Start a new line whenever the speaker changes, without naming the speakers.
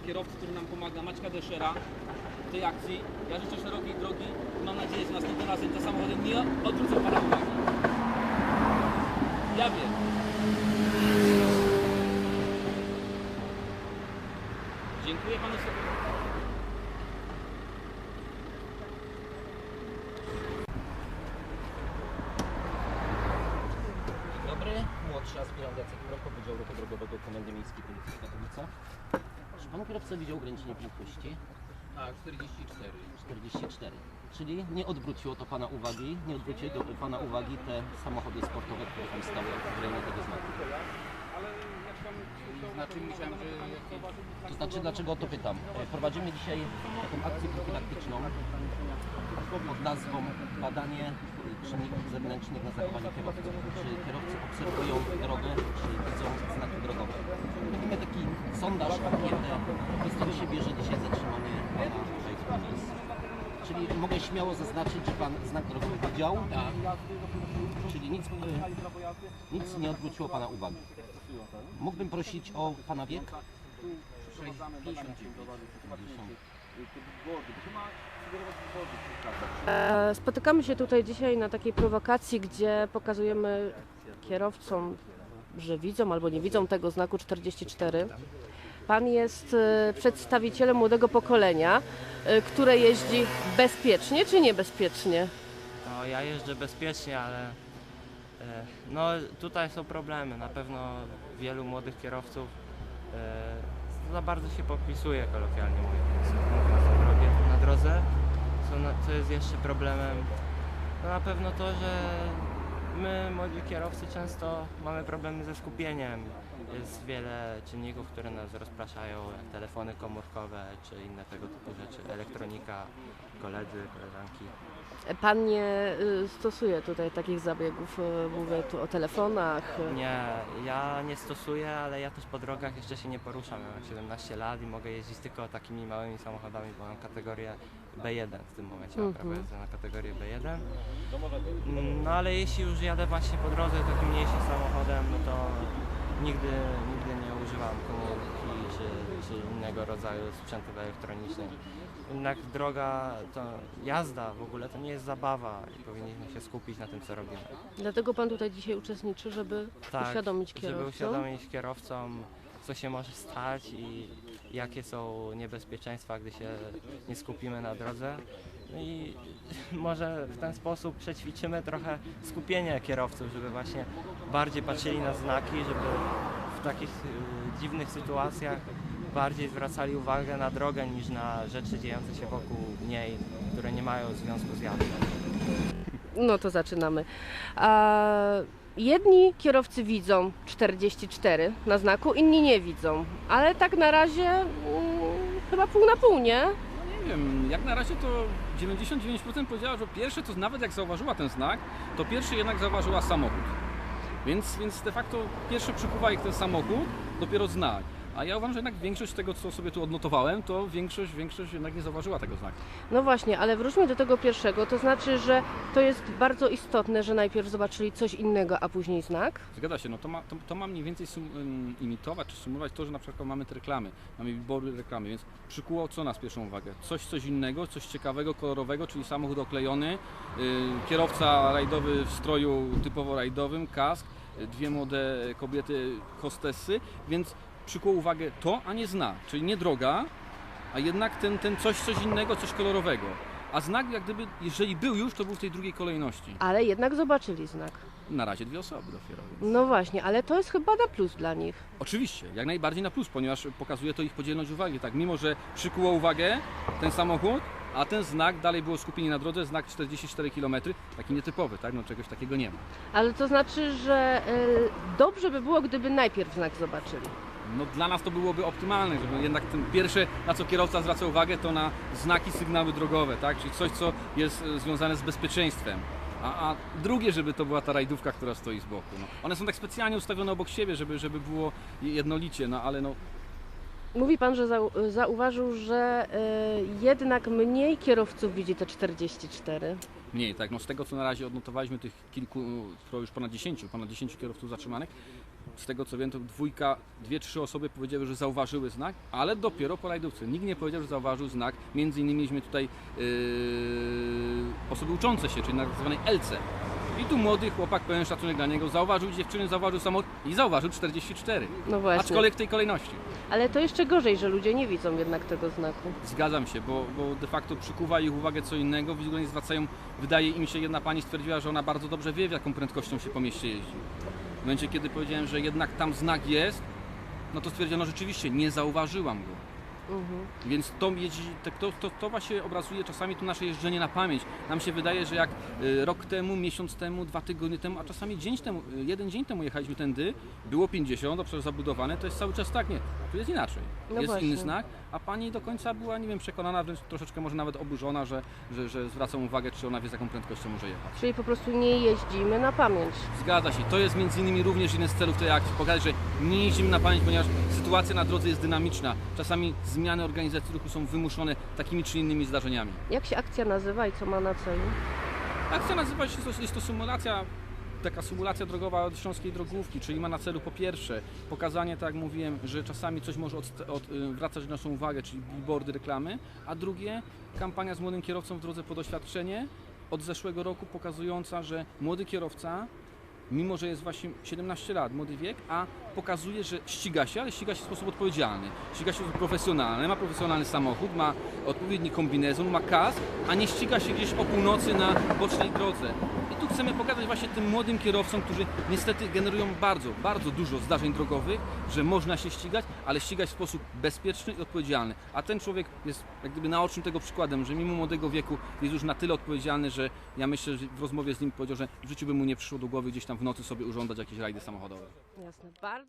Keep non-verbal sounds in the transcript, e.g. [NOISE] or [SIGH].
Kierowcy, który nam pomaga, Maćka Deszera w tej akcji. Ja życzę szerokiej drogi i mam nadzieję, że następnym razem te samochody nie odwrócą Pana uwagi. Ja wiem. Dziękuję Panu.
Dzień dobry, młodszy aspirant Jacek Mroko, Wydział Ruchu Drogowego Komendy Miejskiej Policji w Katowicach. Czy pan kierowca widział ograniczenie prędkości?
Tak, 44.
44. Czyli nie odwróciło to pana uwagi, nie odwróciły do pana uwagi te samochody sportowe, które tam stały w rejonie tego znaku.
Znaczy myślałem, że
To znaczy, dlaczego o to pytam? E, Prowadzimy dzisiaj taką akcję profilaktyczną pod nazwą Badanie czynników zewnętrznych na zachowanie kierowców. Czy kierowcy obserwują drogę, czy widzą znaki drogowe? Robimy taki sondaż, ankietę, i tego się bierze dzisiaj zatrzymanie pana. Czyli mogę śmiało zaznaczyć, że pan znak drogowy widział, czyli nic, e, nic nie odwróciło pana uwagi. Mógłbym prosić o pana wiek? 59.
E, Spotykamy się tutaj dzisiaj na takiej prowokacji, gdzie pokazujemy kierowcom, że widzą albo nie widzą tego znaku 44. Pan jest e, przedstawicielem młodego pokolenia, e, które jeździ bezpiecznie czy niebezpiecznie?
No, ja jeżdżę bezpiecznie, ale no, tutaj są problemy. Na pewno wielu młodych kierowców za bardzo się podpisuje, kolokwialnie mówiąc, na drodze. Co, na, co jest jeszcze problemem? No, na pewno to, że my, młodzi kierowcy, często mamy problemy ze skupieniem. Jest wiele czynników, które nas rozpraszają, jak telefony komórkowe czy inne tego typu rzeczy, elektronika, koledzy, koleżanki.
Pan nie e, stosuje tutaj takich zabiegów, e, mówię tu o telefonach. e,
Nie, ja nie stosuję, ale ja też po drogach jeszcze się nie poruszam. Ja mam 17 lat i mogę jeździć tylko takimi małymi samochodami, bo mam kategorię B1 w tym momencie, mam prawo
Mhm.
jazdy na kategorię B1. Mm, No ale jeśli już jadę właśnie po drodze takim mniejszym samochodem, no to nigdy, nigdy nie używam komórki czy, czy innego rodzaju sprzętów elektronicznych. Jednak droga, to jazda w ogóle to nie jest zabawa i powinniśmy się skupić na tym, co robimy.
Dlatego Pan tutaj dzisiaj uczestniczy, żeby uświadomić
Tak, żeby
kierowcom.
uświadomić kierowcom, co się może stać i jakie są niebezpieczeństwa, gdy się nie skupimy na drodze. No i [LAUGHS] może w ten sposób przećwiczymy trochę skupienie kierowców, żeby właśnie bardziej patrzyli na znaki, żeby w takich y, dziwnych sytuacjach bardziej zwracali uwagę na drogę niż na rzeczy dziejące się wokół niej, które nie mają związku z jazdą.
No to zaczynamy. A jedni kierowcy widzą 44 na znaku, inni nie widzą. Ale tak na razie mm, chyba pół na pół, nie?
Nie wiem, jak na razie to 99% powiedziała, że pierwsze to nawet jak zauważyła ten znak, to pierwszy jednak zauważyła samochód. Więc, więc de facto pierwszy przykuwa ich ten samochód, dopiero znak. A ja uważam, że jednak większość tego, co sobie tu odnotowałem, to większość, większość jednak nie zauważyła tego znaku.
No właśnie, ale wróćmy do tego pierwszego. To znaczy, że to jest bardzo istotne, że najpierw zobaczyli coś innego, a później znak.
Zgadza się, no to ma, to, to ma mniej więcej sum, ym, imitować czy sumować to, że na przykład mamy te reklamy, mamy wybory reklamy, więc przykuło co nas pierwszą uwagę? Coś, coś innego, coś ciekawego, kolorowego, czyli samochód oklejony, yy, kierowca rajdowy w stroju typowo rajdowym, kask, yy, dwie młode kobiety hostessy, więc przykuło uwagę to, a nie znak, czyli nie droga, a jednak ten, ten coś, coś innego, coś kolorowego. A znak jak gdyby, jeżeli był już, to był w tej drugiej kolejności.
Ale jednak zobaczyli znak.
Na razie dwie osoby dopiero. Więc.
No właśnie, ale to jest chyba na plus dla nich.
Oczywiście, jak najbardziej na plus, ponieważ pokazuje to ich podzielność uwagi. Tak, mimo że przykuło uwagę ten samochód, a ten znak dalej było skupienie na drodze, znak 44 km, taki nietypowy, tak? No czegoś takiego nie ma.
Ale to znaczy, że y, dobrze by było, gdyby najpierw znak zobaczyli.
No dla nas to byłoby optymalne, żeby jednak ten pierwsze, na co kierowca zwraca uwagę, to na znaki, sygnały drogowe, tak? Czyli coś, co jest e, związane z bezpieczeństwem. A, a drugie, żeby to była ta rajdówka, która stoi z boku. No. One są tak specjalnie ustawione obok siebie, żeby, żeby było jednolicie, no ale no
Mówi Pan, że zau, zauważył, że y, jednak mniej kierowców widzi te 44.
Mniej, tak. No z tego co na razie odnotowaliśmy tych kilku, to już ponad 10, ponad 10 kierowców zatrzymanych, z tego co wiem, to dwójka, dwie, trzy osoby powiedziały, że zauważyły znak, ale dopiero po rajdówce. Nikt nie powiedział, że zauważył znak. Między innymi mieliśmy tutaj yy, osoby uczące się, czyli na tak zwanej LC. I tu młody chłopak, pełen szacunek dla niego, zauważył dziewczynę, zauważył samochód i zauważył 44.
No właśnie.
Aczkolwiek w tej kolejności.
Ale to jeszcze gorzej, że ludzie nie widzą jednak tego znaku.
Zgadzam się, bo, bo de facto przykuwa ich uwagę co innego. W ogóle nie zwracają, wydaje im się, jedna pani stwierdziła, że ona bardzo dobrze wie, w jaką prędkością się po mieście jeździ. W momencie, kiedy powiedziałem, że jednak tam znak jest, no to stwierdzono rzeczywiście, nie zauważyłam go.
Mhm.
Więc to, jeździ, to, to, to właśnie obrazuje czasami to nasze jeżdżenie na pamięć. Nam się wydaje, że jak y, rok temu, miesiąc temu, dwa tygodnie temu, a czasami dzień temu, y, jeden dzień temu jechaliśmy tędy, było 50, obszar zabudowany, to jest cały czas tak, nie, tu jest inaczej.
No
jest
właśnie.
inny znak, a pani do końca była, nie wiem, przekonana, wręcz troszeczkę może nawet oburzona, że, że, że zwracam uwagę, czy ona wie z jaką prędkością może jechać.
Czyli po prostu nie jeździmy na pamięć.
Zgadza się. To jest między innymi również jeden z celów tej akcji. Pokazać, że nie jeździmy na pamięć, ponieważ sytuacja na drodze jest dynamiczna. Czasami zmiany organizacji ruchu są wymuszone takimi czy innymi zdarzeniami.
Jak się akcja nazywa i co ma na celu?
Akcja nazywa się, jest to symulacja, taka symulacja drogowa śląskiej drogówki, czyli ma na celu po pierwsze pokazanie, tak jak mówiłem, że czasami coś może od, od, y, naszą uwagę, czyli billboardy, reklamy, a drugie kampania z młodym kierowcą w drodze po doświadczenie od zeszłego roku pokazująca, że młody kierowca mimo że jest właśnie 17 lat, młody wiek, a pokazuje, że ściga się, ale ściga się w sposób odpowiedzialny. Ściga się w sposób profesjonalny, ma profesjonalny samochód, ma odpowiedni kombinezon, ma kask, a nie ściga się gdzieś o północy na bocznej drodze. Tu chcemy pokazać właśnie tym młodym kierowcom, którzy niestety generują bardzo, bardzo dużo zdarzeń drogowych, że można się ścigać, ale ścigać w sposób bezpieczny i odpowiedzialny. A ten człowiek jest jak gdyby naocznym tego przykładem, że mimo młodego wieku jest już na tyle odpowiedzialny, że ja myślę, że w rozmowie z nim powiedział, że w życiu by mu nie przyszło do głowy gdzieś tam w nocy sobie urządzać jakieś rajdy samochodowe.
Jasne. Bardzo